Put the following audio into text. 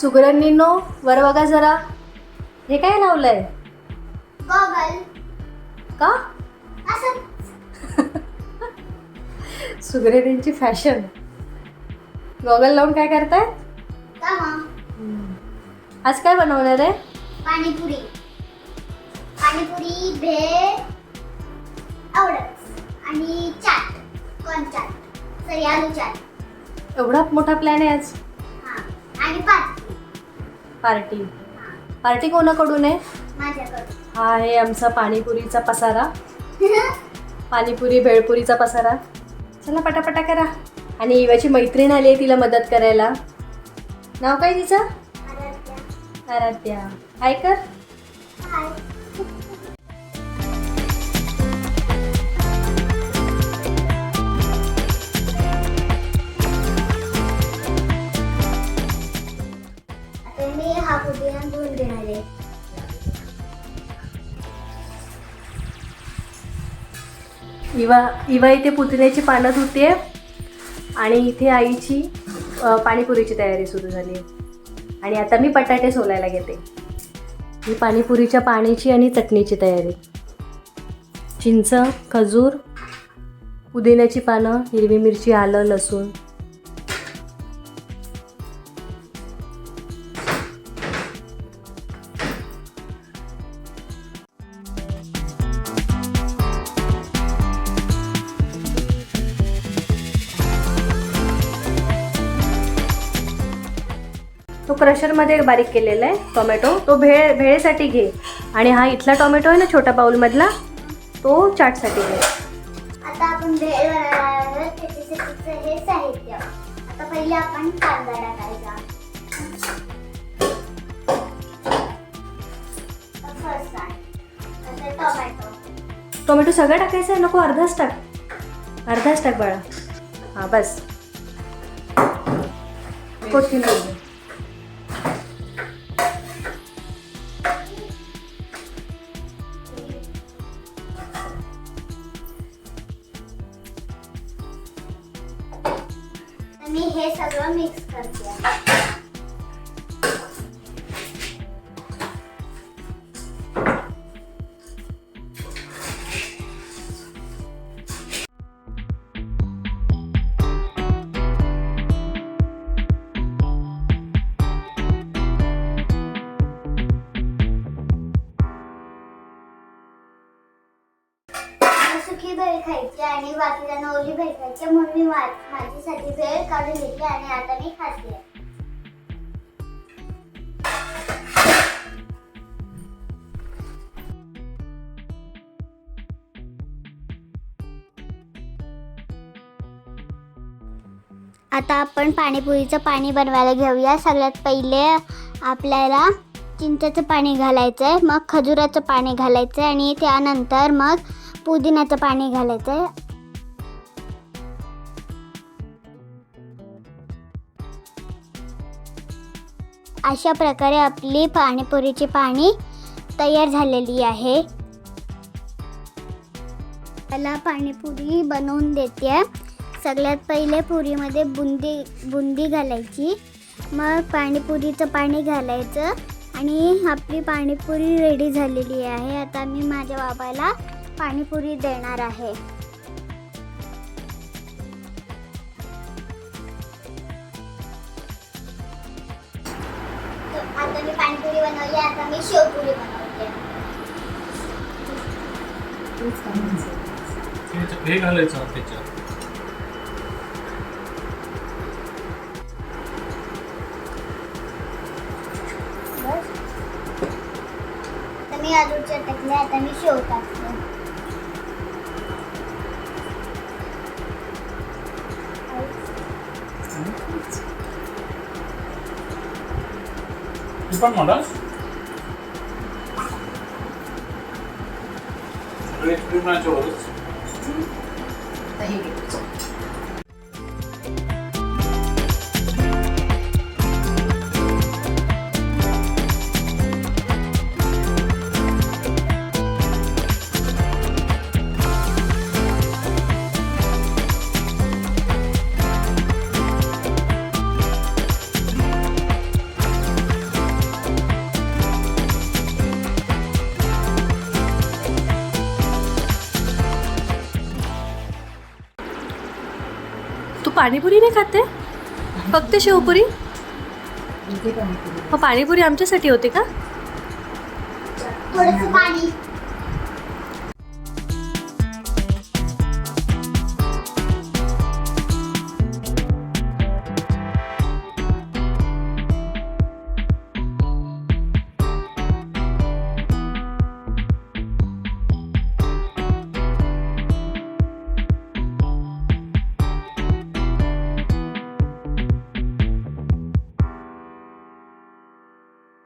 सुगरणींनो वर बघा जरा. हे काय लावलंय? गॉगल का? सुगरणींची फॅशन. गॉगल लावून काय करताय आज काय बनवणार आहे? पाणीपुरी. पाणीपुरी भेळ आवडत. आणि चाट कोण चाट. सॉरी आलू चाट. एवढा मोठा प्लॅन आहे आज. हां. आणि पाणीपुरी पार्टी. पार्टी कोणाकडून आहे? हा आहे आमचा पाणीपुरीचा पसारा. पाणीपुरी भेळपुरीचा पसारा. चला पटापटा करा. आणि इवाची मैत्रीण आली आहे तिला मदत करायला. नाव काय तिचं? आराध्या. आराध्या. हाय कर. इवा इवा इथे पुदिन्याची पानं धुते. आणि इथे आईची पाणीपुरीची तयारी सुरू झाली. आहे आणि आता मी बटाटे सोलायला घेते. ही पाणीपुरीच्या पाण्याची आणि चटणीची तयारी. चिंच खजूर पुदिन्याची पानं हिरवी मिरची आलं लसूण. तो क्रशरमध्ये बारीक केलेला आहे टोमॅटो. तो भेळ भेळेसाठी घे. आणि हा इथला टोमॅटो आहे ना छोटा बाउलमधला तो चाटसाठी घे. आता आपण भेळ हे साहित्य. आता पहिले आपण कांदा टाकायचा. टोमॅटो सगळं टाकायचं आहे? नको अर्धाच टाक. अर्धाच टाक बाळा. हां बस. कोथिंबीर. मी हे सगळं मिक्स करते. खायची आणि बाकीच्यांना ओली भेळ म्हणून मी माझ्यासाठी वेळ काढून घेतली आणि आता मी खाते. आता आपण पाणीपुरीचं पाणी बनवायला घेऊया. सगळ्यात पहिले आपल्याला चिंचेचं पाणी घालायचं आहे मग खजुराचं पाणी घालायचं आहे आणि त्यानंतर मग पुदिन्याचं पाणी घालायचं. आहे अशा प्रकारे आपली पाणीपुरीची पाणी तयार झालेली आहे. त्याला पाणीपुरी बनवून देते. सगळ्यात पहिले पुरीमध्ये बुंदी बुंदी घालायची. मग पाणीपुरीचं पाणी घालायचं. आणि आपली पाणीपुरी रेडी झालेली आहे. आता मी माझ्या बाबाला पाणीपुरी देणार आहे. आता मी पाणीपुरी बनवली आता मी शेवपुरी बनवते. हे घालायचं त्याच्यात. मी आलूच्या टाकले आता मी शेव टाकते तू पण म्हणस सगळे एक्सपेरिमेंटच्या वरच पाणीपुरी नाही खाते? फक्त शेवपुरी? मग पाणीपुरी आमच्यासाठी होती का? थोडस पाणी.